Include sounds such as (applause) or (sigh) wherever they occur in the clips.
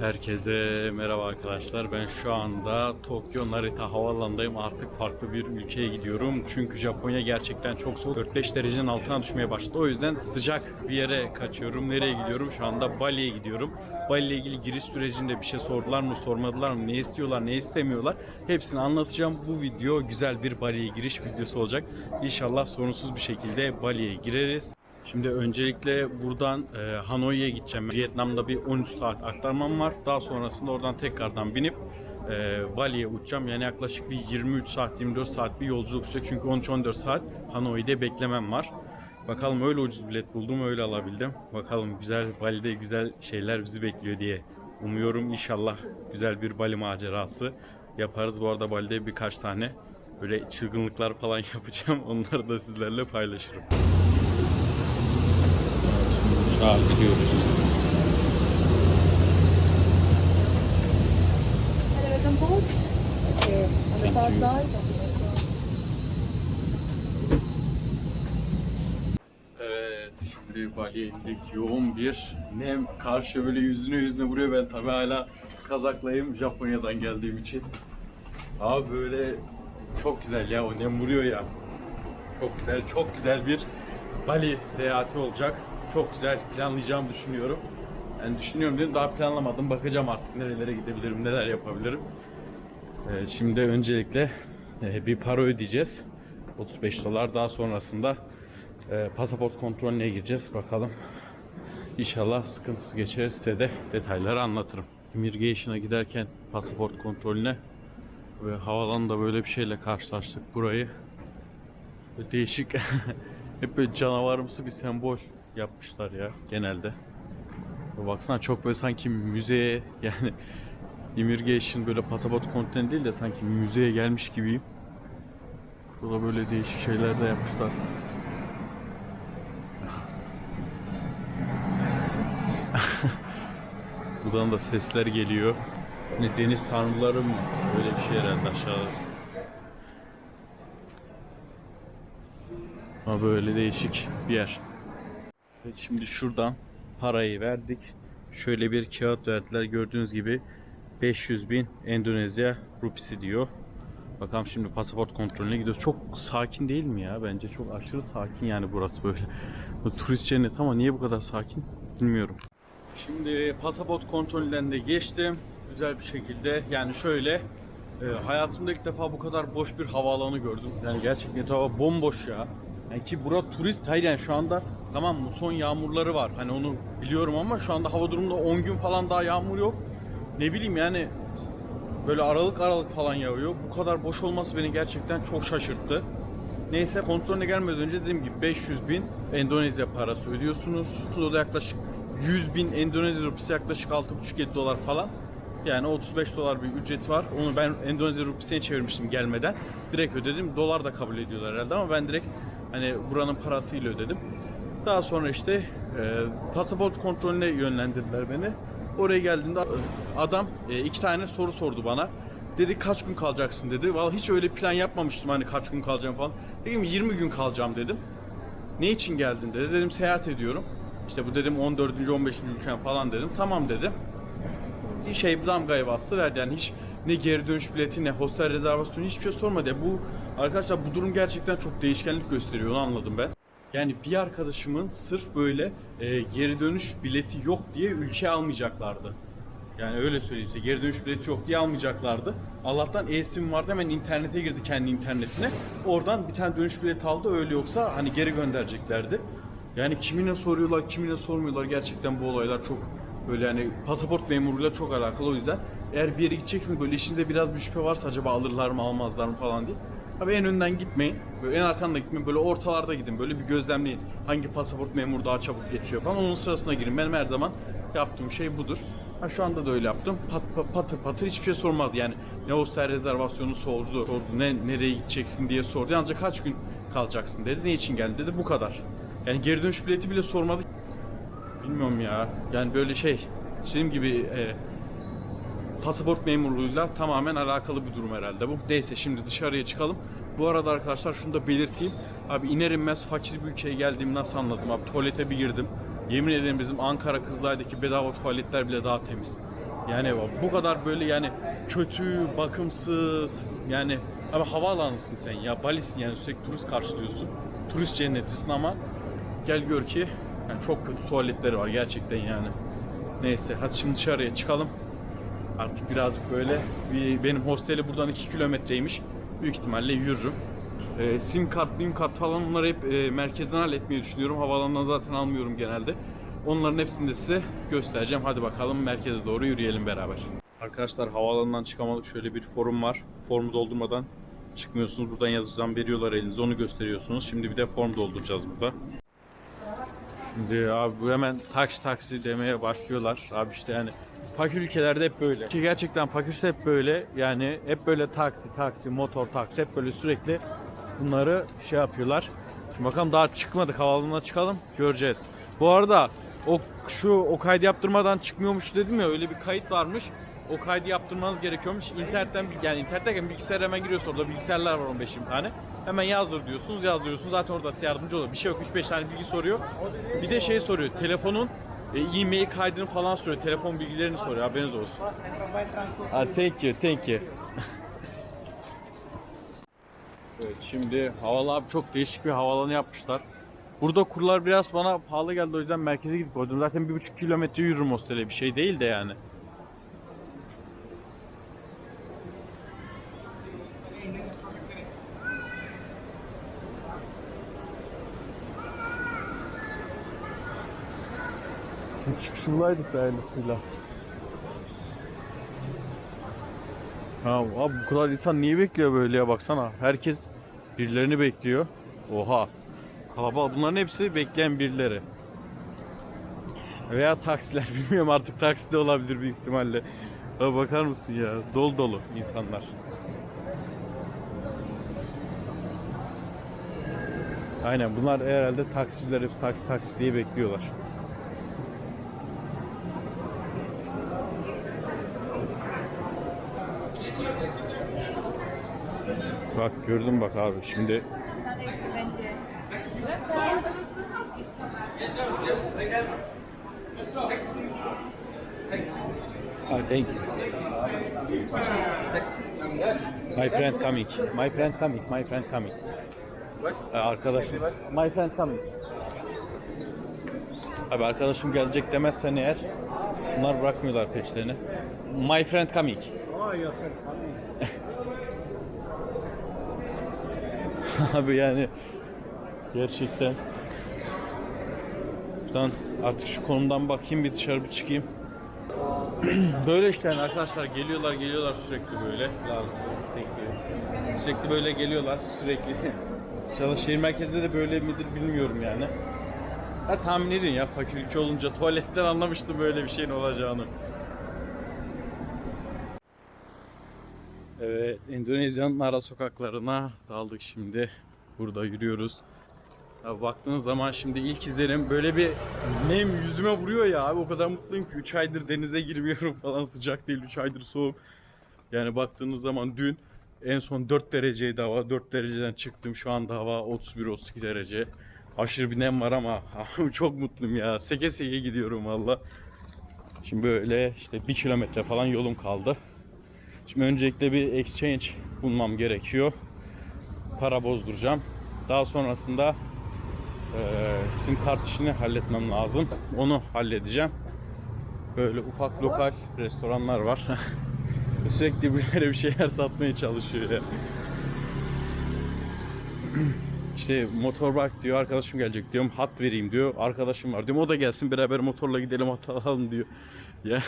Herkese merhaba arkadaşlar. Ben şu anda Tokyo Narita Havaalanı'ndayım. Artık farklı bir ülkeye gidiyorum. Çünkü Japonya gerçekten çok soğuk. 4-5 derecenin altına düşmeye başladı. O yüzden sıcak bir yere kaçıyorum. Nereye gidiyorum? Şu anda Bali'ye gidiyorum. Bali ile ilgili giriş sürecinde bir şey sordular mı, sormadılar mı, ne istiyorlar, ne istemiyorlar. Hepsini anlatacağım. Bu video güzel bir Bali'ye giriş videosu olacak. İnşallah sorunsuz bir şekilde Bali'ye gireriz. Şimdi öncelikle buradan e, Hanoi'ye gideceğim. Vietnam'da bir 13 saat aktarmam var. Daha sonrasında oradan tekrardan binip e, Bali'ye uçacağım. Yani yaklaşık bir 23 saat, 24 saat bir yolculuk sürecek. Çünkü 13-14 saat Hanoi'de beklemem var. Bakalım öyle ucuz bilet buldum, öyle alabildim. Bakalım güzel Bali'de güzel şeyler bizi bekliyor diye umuyorum. İnşallah güzel bir Bali macerası yaparız. Bu arada Bali'de birkaç tane böyle çılgınlıklar falan (laughs) yapacağım. Onları da sizlerle paylaşırım. An gidiyoruz. Thank far you. Evet, şimdi Bali'ye indik. Yoğun bir nem karşı böyle yüzüne yüzüne vuruyor. Ben tabii hala kazaklayım Japonya'dan geldiğim için. Abi böyle çok güzel ya o nem vuruyor ya. Çok güzel, çok güzel bir Bali seyahati olacak. Çok güzel planlayacağımı düşünüyorum. Yani düşünüyorum dedim daha planlamadım. Bakacağım artık nerelere gidebilirim, neler yapabilirim. Evet, şimdi öncelikle e, bir para ödeyeceğiz. 35 dolar. Daha sonrasında e, pasaport kontrolüne gireceğiz. Bakalım. İnşallah sıkıntısız geçeriz. Size de detayları anlatırım. Immigration'a giderken pasaport kontrolüne ve havalanında böyle bir şeyle karşılaştık. Burayı değişik (laughs) hep böyle canavarımsı bir sembol yapmışlar ya genelde. Baksana çok böyle sanki müzeye (laughs) yani immigration böyle pasaport kontrolü değil de sanki müzeye gelmiş gibiyim. Burada böyle değişik şeyler de yapmışlar. (laughs) Buradan da sesler geliyor. Ne deniz tanrıları mı? Böyle bir şey herhalde aşağıda. Ama böyle değişik bir yer. Evet, şimdi şuradan parayı verdik. Şöyle bir kağıt verdiler. Gördüğünüz gibi 500 bin Endonezya rupisi diyor. Bakalım şimdi pasaport kontrolüne gidiyoruz. Çok sakin değil mi ya? Bence çok aşırı sakin yani burası böyle. (laughs) Turist cennet ama niye bu kadar sakin bilmiyorum. Şimdi pasaport kontrolünden de geçtim. Güzel bir şekilde yani şöyle e, hayatımda ilk defa bu kadar boş bir havaalanı gördüm. Yani gerçekten etrafı bomboş ya. Yani ki bura turist hayır yani şu anda tamam mı son yağmurları var. Hani onu biliyorum ama şu anda hava durumunda 10 gün falan daha yağmur yok. Ne bileyim yani böyle aralık aralık falan yağıyor. Bu kadar boş olması beni gerçekten çok şaşırttı. Neyse kontrolüne gelmeden önce dediğim gibi 500 bin Endonezya parası ödüyorsunuz. O da yaklaşık 100 bin Endonezya rupisi yaklaşık 6,5-7 dolar falan. Yani 35 dolar bir ücreti var. Onu ben Endonezya rupisine çevirmiştim gelmeden. Direkt ödedim. Dolar da kabul ediyorlar herhalde ama ben direkt hani buranın parasıyla ödedim. Daha sonra işte e, pasaport kontrolüne yönlendirdiler beni. Oraya geldiğimde adam e, iki tane soru sordu bana. Dedi kaç gün kalacaksın dedi. Vallahi hiç öyle plan yapmamıştım hani kaç gün kalacağım falan. Dedim 20 gün kalacağım dedim. Ne için geldin dedi. Dedim seyahat ediyorum. İşte bu dedim 14. 15. ülkem falan dedim. Tamam dedi. Bir şey damgayı bastı verdi yani hiç ne geri dönüş bileti ne hostel rezervasyonu hiçbir şey sormadı. Yani bu arkadaşlar bu durum gerçekten çok değişkenlik gösteriyor onu anladım ben. Yani bir arkadaşımın sırf böyle e, geri dönüş bileti yok diye ülke almayacaklardı. Yani öyle söyleyeyim size geri dönüş bileti yok diye almayacaklardı. Allah'tan e-sim vardı hemen internete girdi kendi internetine. Oradan bir tane dönüş bileti aldı öyle yoksa hani geri göndereceklerdi. Yani kimine soruyorlar kimine sormuyorlar gerçekten bu olaylar çok böyle yani pasaport memuruyla çok alakalı o yüzden. Eğer bir yere gideceksiniz böyle işinizde biraz bir şüphe varsa acaba alırlar mı almazlar mı falan diye. Abi en önden gitmeyin. Böyle en arkandan da gitmeyin. Böyle ortalarda gidin. Böyle bir gözlemleyin. Hangi pasaport memuru daha çabuk geçiyor falan. Onun sırasına girin. Benim her zaman yaptığım şey budur. Ha şu anda da öyle yaptım. Pat, pat, patır patır hiçbir şey sormadı. Yani ne hostel rezervasyonu sordu, sordu. Ne nereye gideceksin diye sordu. Ancak kaç gün kalacaksın dedi. Ne için geldin dedi. Bu kadar. Yani geri dönüş bileti bile sormadı. Bilmiyorum ya. Yani böyle şey. Dediğim gibi e, pasaport memurluğuyla tamamen alakalı bir durum herhalde bu. Neyse şimdi dışarıya çıkalım. Bu arada arkadaşlar şunu da belirteyim. Abi iner inmez fakir bir ülkeye geldiğimi nasıl anladım abi? Tuvalete bir girdim. Yemin ederim bizim Ankara Kızılay'daki bedava tuvaletler bile daha temiz. Yani bu kadar böyle yani kötü, bakımsız yani ama havaalanısın sen ya Bali'sin yani sürekli turist karşılıyorsun. Turist cennetisin ama gel gör ki yani çok kötü tuvaletleri var gerçekten yani. Neyse hadi şimdi dışarıya çıkalım. Artık birazcık böyle bir, benim hosteli buradan 2 kilometreymiş. Büyük ihtimalle yürürüm. Ee, sim kart, sim kart falan onları hep e, merkezden halletmeyi düşünüyorum. Havaalanından zaten almıyorum genelde. Onların hepsini de size göstereceğim. Hadi bakalım merkeze doğru yürüyelim beraber. Arkadaşlar havaalanından çıkamadık. Şöyle bir forum var. Formu doldurmadan çıkmıyorsunuz. Buradan yazacağım veriyorlar elinize. Onu gösteriyorsunuz. Şimdi bir de form dolduracağız burada. Şimdi abi hemen taksi taksi demeye başlıyorlar. Abi işte yani fakir ülkelerde hep böyle. Ki gerçekten fakirse hep böyle. Yani hep böyle taksi taksi motor taksi hep böyle sürekli bunları şey yapıyorlar. Şimdi bakalım daha çıkmadık havaalanına çıkalım göreceğiz. Bu arada o şu o kaydı yaptırmadan çıkmıyormuş dedim ya öyle bir kayıt varmış. O kaydı yaptırmanız gerekiyormuş. İnternetten yani internetteyken bilgisayara hemen giriyorsun orada bilgisayarlar var 15-20 tane. Hemen yazdır diyorsunuz yazdırıyorsunuz zaten orada size yardımcı olur. Bir şey yok 3-5 tane bilgi soruyor. Bir de şey soruyor telefonun e-mail kaydını falan soruyor. Telefon bilgilerini soruyor haberiniz olsun. Ah, thank you, thank you. (laughs) evet şimdi havalı abi çok değişik bir havalanı yapmışlar. Burada kurlar biraz bana pahalı geldi o yüzden merkeze gidip koydum. Zaten bir buçuk kilometre yürürüm hostele bir şey değil de yani. Çıkışındaydık da aynısıyla. Ha abi bu kadar insan niye bekliyor böyle ya baksana. Herkes birilerini bekliyor. Oha. Kalabalık bunların hepsi bekleyen birileri. Veya taksiler (laughs) bilmiyorum artık taksi de olabilir büyük ihtimalle. Ha, bakar mısın ya dolu dolu insanlar. Aynen bunlar herhalde taksiciler hepsi taksi taksi diye bekliyorlar. Bak gördün bak abi şimdi Oh, thank you. My friend coming. My friend coming. My friend coming. Ee, arkadaşım. My friend coming. Abi arkadaşım gelecek demezsen eğer bunlar bırakmıyorlar peşlerini. My friend coming. (laughs) Abi yani gerçekten Buradan artık şu konumdan bakayım bir dışarı bir çıkayım. (clears throat) böyle işte yani arkadaşlar geliyorlar geliyorlar sürekli böyle. You. Sürekli böyle geliyorlar sürekli. (laughs) İnşallah şehir merkezinde de böyle midir bilmiyorum yani. Ha tahmin edin ya fakir ülke olunca tuvaletten anlamıştım böyle bir şeyin olacağını. Evet, Endonezya'nın ara sokaklarına daldık şimdi. Burada yürüyoruz. Ya baktığınız zaman şimdi ilk izlerim böyle bir nem yüzüme vuruyor ya abi o kadar mutluyum ki 3 aydır denize girmiyorum (laughs) falan sıcak değil 3 aydır soğuk. Yani baktığınız zaman dün en son 4 dereceydi hava 4 dereceden çıktım şu anda hava 31-32 derece. Aşırı bir nem var ama (laughs) çok mutluyum ya seke seke gidiyorum valla. Şimdi böyle işte 1 kilometre falan yolum kaldı. Şimdi öncelikle bir exchange bulmam gerekiyor. Para bozduracağım. Daha sonrasında eee sim kart işini halletmem lazım. Onu halledeceğim. Böyle ufak lokal restoranlar var. (laughs) Sürekli birileri bir şeyler satmaya çalışıyor ya. (clears throat) İşte motor diyor arkadaşım gelecek diyorum hat vereyim diyor arkadaşım var diyorum o da gelsin beraber motorla gidelim hat alalım diyor. Yani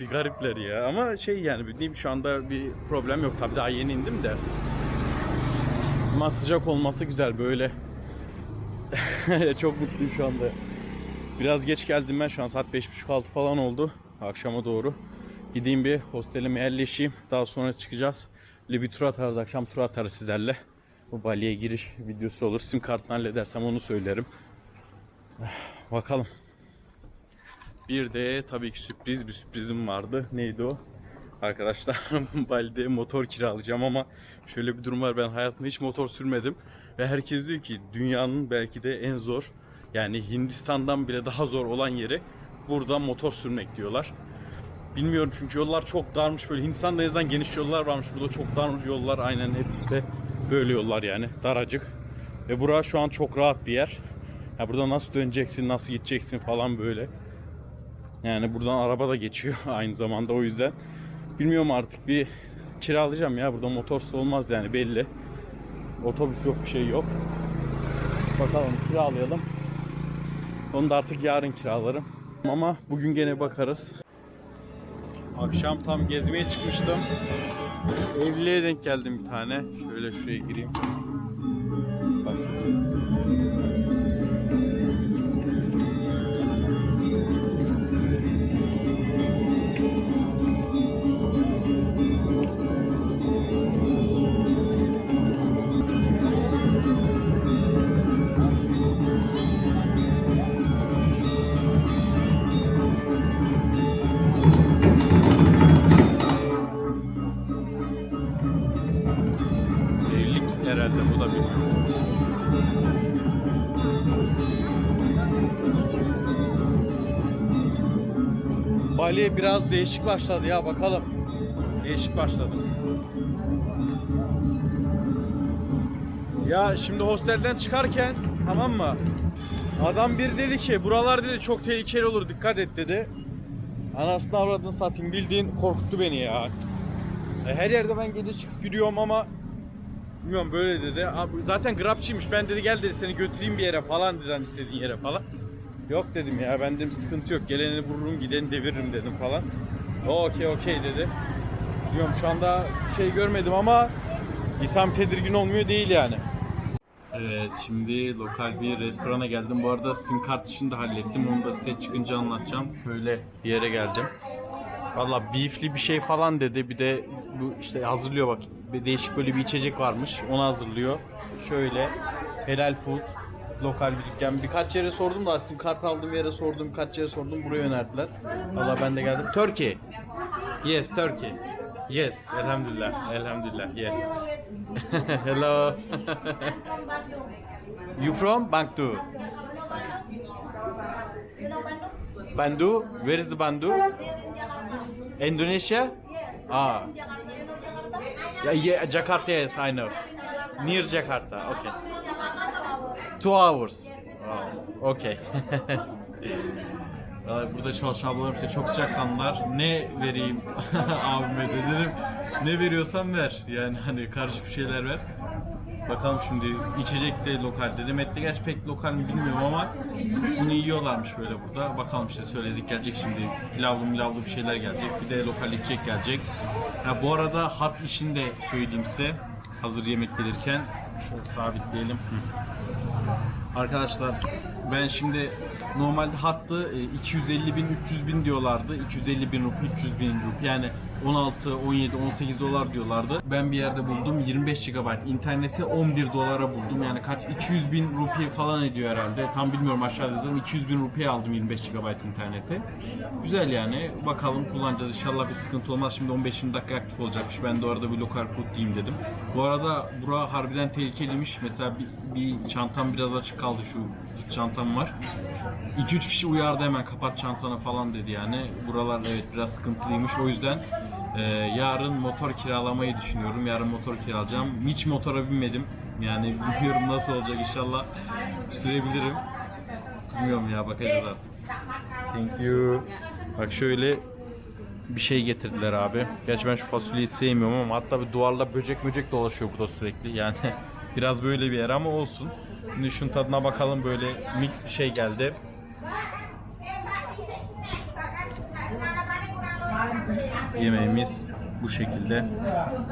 bir garipler ya. Ama şey yani bildiğim şu anda bir problem yok. Tabi daha yeni indim de. Ama sıcak olması güzel böyle. (laughs) Çok mutluyum şu anda. Biraz geç geldim ben. Şu an saat 5.30-6 falan oldu akşama doğru. Gideyim bir hostelime yerleşeyim. Daha sonra çıkacağız. Böyle bir tur atarız. Akşam tur atarız sizlerle. Bu Bali'ye giriş videosu olur. Sim kartını halledersem onu söylerim. Bakalım bir de tabii ki sürpriz bir sürprizim vardı. Neydi o? Arkadaşlar (laughs) Bali'de motor kiralayacağım ama şöyle bir durum var. Ben hayatımda hiç motor sürmedim. Ve herkes diyor ki dünyanın belki de en zor yani Hindistan'dan bile daha zor olan yeri burada motor sürmek diyorlar. Bilmiyorum çünkü yollar çok darmış böyle Hindistan'da en azından geniş yollar varmış. Burada çok darmış yollar aynen hepsi işte böyle yollar yani daracık. Ve bura şu an çok rahat bir yer. Ya burada nasıl döneceksin, nasıl gideceksin falan böyle. Yani buradan araba da geçiyor (laughs) aynı zamanda o yüzden. Bilmiyorum artık bir kiralayacağım ya burada motorsuz olmaz yani belli. Otobüs yok bir şey yok. Bakalım kiralayalım. Onu da artık yarın kiralarım. Ama bugün gene bakarız. Akşam tam gezmeye çıkmıştım. Evliliğe denk geldim bir tane. Şöyle şuraya gireyim. Bak. Herhalde bu da bilmiyorum. Bali biraz değişik başladı ya bakalım. Değişik başladı. Ya şimdi hostelden çıkarken tamam mı? Adam bir dedi ki buralar dedi çok tehlikeli olur dikkat et dedi. Anasını avradını satayım bildiğin korkuttu beni ya. E, Her yerde ben gece çıkıp yürüyorum ama Bilmiyorum böyle dedi. Abi, zaten grabçıymış. Ben dedi gel dedi seni götüreyim bir yere falan dedi hani istediğin yere falan. Yok dedim ya ben dedim sıkıntı yok. Geleni vururum gideni deviririm dedim falan. Okey okey dedi. Bilmiyorum şu anda şey görmedim ama İslam tedirgin olmuyor değil yani. Evet şimdi lokal bir restorana geldim. Bu arada sim kart işini de hallettim. Onu da size çıkınca anlatacağım. Şöyle bir yere geldim. Valla beefli bir şey falan dedi. Bir de bu işte hazırlıyor bak. Bir değişik böyle bir içecek varmış. Onu hazırlıyor. Şöyle helal food lokal bir dükkan. Birkaç yere sordum da sim kart aldığım yere sordum. Birkaç yere sordum. Buraya önerdiler. Valla ben de geldim. Turkey. Yes, Turkey. Yes, elhamdülillah. Elhamdülillah. Yes. (laughs) Hello. (laughs) you from Bangtu? Bandu? Where is the Bandu? Indonesia? Ah. Yeah, yeah, Jakarta, yes, I know. Near Jakarta, okay. Two hours. Wow, okay. (laughs) Vallahi Burada çalışan ablalarım işte çok sıcakkanlılar. Ne vereyim (laughs) abime de dedim. Ne veriyorsan ver. Yani hani karışık bir şeyler ver. Bakalım şimdi içecek de lokal dedim. Et de gerçi pek lokal mi bilmiyorum ama bunu yiyorlarmış böyle burada. Bakalım işte söyledik gelecek şimdi. Pilavlı milavlı bir şeyler gelecek. Bir de lokal içecek gelecek. Ha, bu arada hat işini de söyleyeyim size. Hazır yemek gelirken. Şöyle sabitleyelim. Arkadaşlar ben şimdi normalde hattı e, 250 bin 300 bin diyorlardı 250 bin rupi 300 bin rupi yani 16 17 18 dolar diyorlardı. Ben bir yerde buldum 25 GB interneti 11 dolara buldum. Yani kaç 200 bin rupi falan ediyor herhalde. Tam bilmiyorum aşağıda yazarım 200 bin rupiye aldım 25 GB interneti. Güzel yani. Bakalım kullanacağız. İnşallah bir sıkıntı olmaz. Şimdi 15-20 dakika aktif olacakmış. Ben de orada bir lokal food yiyeyim dedim. Bu arada bura harbiden tehlikeliymiş. Mesela bir, bir çantam biraz açık kaldı. Şu sırt çantam var. 2-3 kişi uyardı hemen kapat çantanı falan dedi yani. Buralar evet biraz sıkıntılıymış. O yüzden e, yarın motor kiralamayı düşünüyorum. Yarın motor kiralayacağım. Hiç motora binmedim. Yani (laughs) bilmiyorum nasıl olacak inşallah sürebilirim. Bilmiyorum ya bakacağız artık. Thank you. Bak şöyle bir şey getirdiler abi. Gerçi ben şu fasulyeyi sevmiyorum ama hatta bir duvarla böcek böcek dolaşıyor burada sürekli. Yani (laughs) biraz böyle bir yer ama olsun. Şimdi şunun tadına bakalım böyle mix bir şey geldi. Yemeğimiz bu şekilde.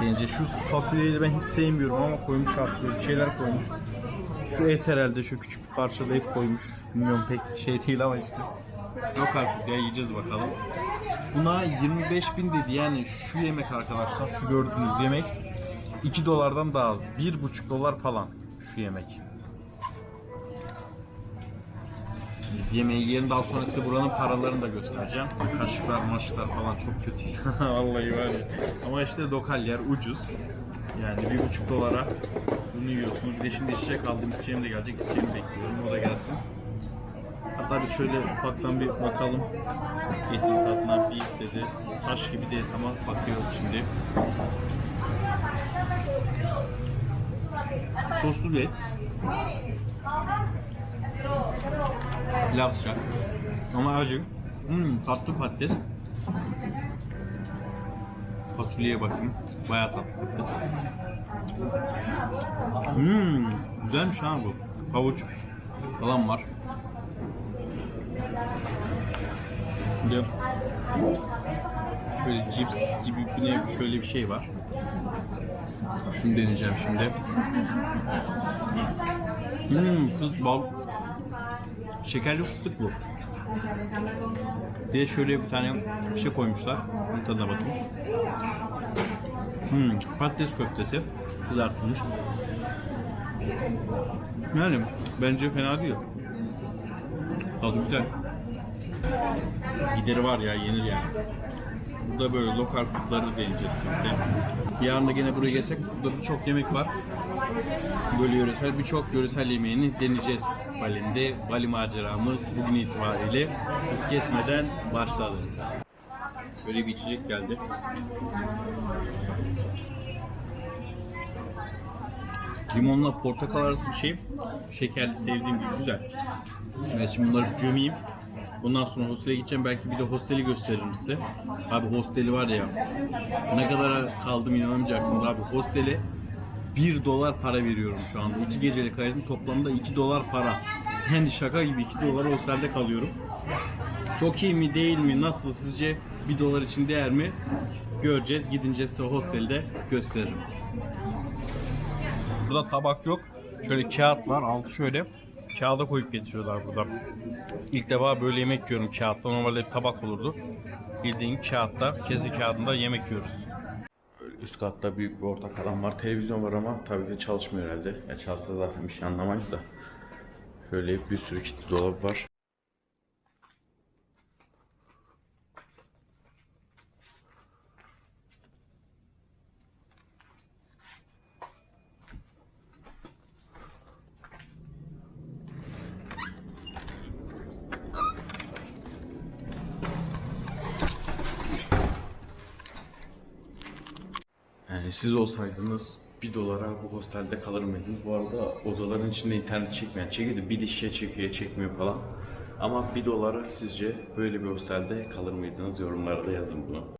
Bence şu fasulyeyi ben hiç sevmiyorum ama koymuş artık bir şeyler koymuş. Şu et herhalde şu küçük bir parçada koymuş. Bilmiyorum pek şey değil ama işte. Yok artık ya yiyeceğiz bakalım. Buna 25 bin dedi yani şu yemek arkadaşlar şu gördüğünüz yemek 2 dolardan daha az. 1,5 dolar falan şu yemek. Yemeği yiyelim daha sonra size buranın paralarını da göstereceğim. Kaşıklar maşıklar falan çok kötü. (laughs) Vallahi var ya. Ama işte lokal yer ucuz. Yani bir buçuk dolara bunu yiyorsunuz. Bir de şimdi içecek aldım. İçeceğim de gelecek. İçeceğimi bekliyorum. O da gelsin. Hatta bir şöyle ufaktan bir bakalım. Etin tadına bir dedi. Taş gibi değil ama bakıyoruz şimdi. Soslu bir et. Pilav sıcak. Ama acı. Hmm, tatlı patates. Fasulyeye bakayım. Bayağı tatlı patates. Hmm, güzelmiş ha bu. Havuç falan var. De şöyle cips gibi bir şöyle bir şey var. Şunu deneyeceğim şimdi. Hmm, fıstık bal. Şekerli fıstık bu. De şöyle bir tane bir şey koymuşlar. Bir tadına bakayım. Hmm, patates köftesi kızartılmış. Yani bence fena değil. Tadı güzel. Gideri var ya yenir yani. Burada böyle lokal foodları deneyeceğiz şimdi. Yarın da gene buraya gelsek burada birçok yemek var. Böyle yöresel birçok yöresel yemeğini deneyeceğiz. Bali'nde Bali maceramız bugün itibariyle hız kesmeden başladı. Böyle bir içecek geldi. Limonla portakal arası bir şey. Şekerli sevdiğim gibi güzel. Evet şimdi bunları gömeyim. Bundan sonra hostele gideceğim. Belki bir de hosteli gösteririm size. Abi hosteli var ya. Ne kadara kaldım inanamayacaksınız abi. Hostele 1 dolar para veriyorum şu anda. 2 gecelik ayırdım. Toplamda 2 dolar para. Yani şaka gibi 2 dolar hostelde kalıyorum. Çok iyi mi değil mi nasıl sizce 1 dolar için değer mi? Göreceğiz. Gidince size hostelde gösteririm. Burada tabak yok. Şöyle kağıt var. Altı şöyle. Kağıda koyup getiriyorlar burada. İlk defa böyle yemek yiyorum kağıtta. Normalde tabak olurdu. Bildiğin kağıtta, kezi kağıdında yemek yiyoruz. Üst katta büyük bir ortak alan var. Televizyon var ama tabii ki çalışmıyor herhalde. Ya çalışsa zaten bir şey anlamayız da. Şöyle bir sürü kilitli dolap var. Yani siz olsaydınız 1 dolara bu hostelde kalır mıydınız? Bu arada odaların içinde internet çekmeyen çekiyordu. Bir dişe çekiyor, çekmiyor falan. Ama 1 dolara sizce böyle bir hostelde kalır mıydınız? Yorumlarda yazın bunu.